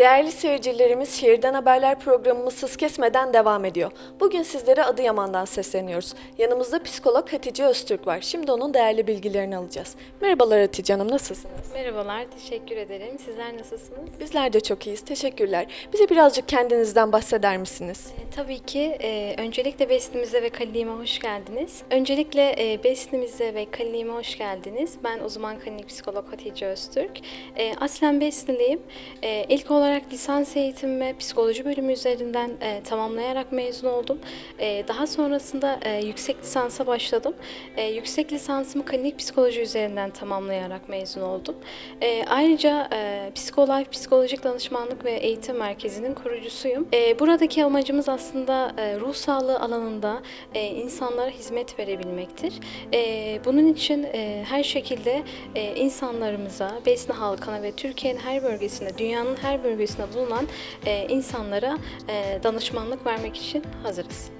Değerli seyircilerimiz, Şehirden Haberler programımız hız kesmeden devam ediyor. Bugün sizlere Adıyaman'dan sesleniyoruz. Yanımızda psikolog Hatice Öztürk var. Şimdi onun değerli bilgilerini alacağız. Merhabalar Hatice Hanım, nasılsınız? Merhabalar, teşekkür ederim. Sizler nasılsınız? Bizler de çok iyiyiz, teşekkürler. Bize birazcık kendinizden bahseder misiniz? E, tabii ki e, öncelikle Besnimize ve Kaliliğime hoş geldiniz. Öncelikle e, Besnimize ve Kaliliğime hoş geldiniz. Ben uzman klinik psikolog Hatice Öztürk. E, aslen Besliliyim. E, ilk olarak lisans eğitimimi psikoloji bölümü üzerinden e, tamamlayarak mezun oldum. E, daha sonrasında e, yüksek lisansa başladım. E, yüksek lisansımı klinik psikoloji üzerinden tamamlayarak mezun oldum. E, ayrıca e, Psikolife Psikolojik Danışmanlık ve Eğitim Merkezi'nin kurucusuyum. E, buradaki amacımız aslında e, ruh sağlığı alanında e, insanlara hizmet verebilmektir. E, bunun için e, her şekilde e, insanlarımıza, Besne halkına ve Türkiye'nin her bölgesinde, dünyanın her bölgesinde bulunan e, insanlara e, danışmanlık vermek için hazırız.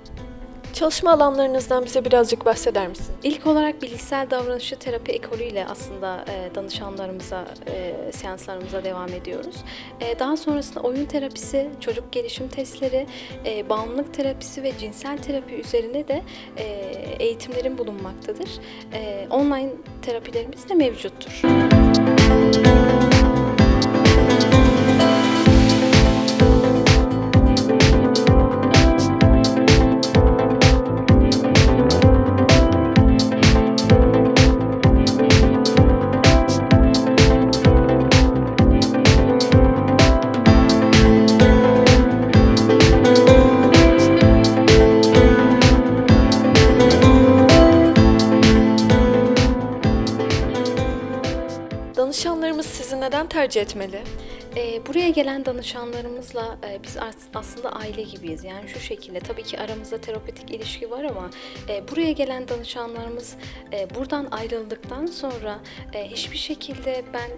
Çalışma alanlarınızdan bize birazcık bahseder misiniz? İlk olarak bilişsel davranışçı terapi ekolüyle aslında e, danışanlarımıza, e, seanslarımıza devam ediyoruz. E, daha sonrasında oyun terapisi, çocuk gelişim testleri, e, bağımlılık terapisi ve cinsel terapi üzerine de e, eğitimlerin bulunmaktadır. E, online terapilerimiz de mevcuttur. Danışanlarımız sizi neden tercih etmeli? E, buraya gelen danışanlarımızla e, biz as- aslında aile gibiyiz. Yani şu şekilde tabii ki aramızda terapetik ilişki var ama e, buraya gelen danışanlarımız e, buradan ayrıldıktan sonra e, hiçbir şekilde ben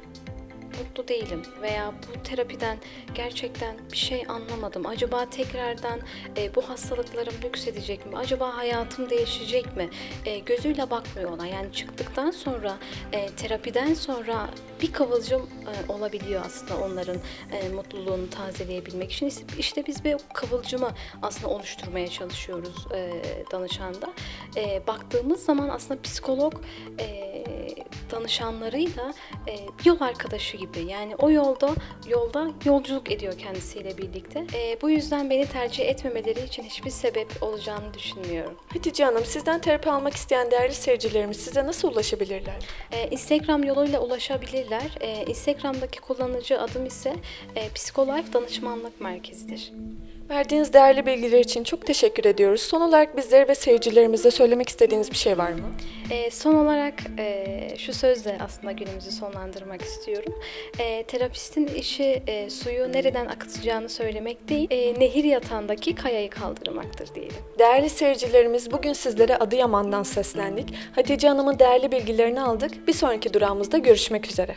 mutlu değilim veya bu terapiden gerçekten bir şey anlamadım. Acaba tekrardan e, bu hastalıklarım nüksedecek mi? Acaba hayatım değişecek mi? E, gözüyle bakmıyorlar. Yani çıktıktan sonra e, terapiden sonra bir kıvılcım e, olabiliyor aslında onların e, mutluluğunu tazeleyebilmek için. İşte biz bir kıvılcımı aslında oluşturmaya çalışıyoruz e, danışanda. E, baktığımız zaman aslında psikolog e, danışanlarıyla e, yol arkadaşı gibi. Yani o yolda yolda yolculuk ediyor kendisiyle birlikte. E, bu yüzden beni tercih etmemeleri için hiçbir sebep olacağını düşünmüyorum. Hatice Hanım, sizden terapi almak isteyen değerli seyircilerimiz size nasıl ulaşabilirler? E, Instagram yoluyla ulaşabilirler. E, Instagram'daki kullanıcı adım ise e, Psikolife Danışmanlık Merkezi'dir. Verdiğiniz değerli bilgiler için çok teşekkür ediyoruz. Son olarak bizlere ve seyircilerimize söylemek istediğiniz bir şey var mı? E, son olarak e, şu sözle aslında günümüzü sonlandırmak istiyorum. E, terapistin işi e, suyu nereden akıtacağını söylemek değil, e, nehir yatağındaki kayayı kaldırmaktır diyelim. Değerli seyircilerimiz bugün sizlere Adıyaman'dan seslendik. Hatice Hanım'ın değerli bilgilerini aldık. Bir sonraki durağımızda görüşmek üzere.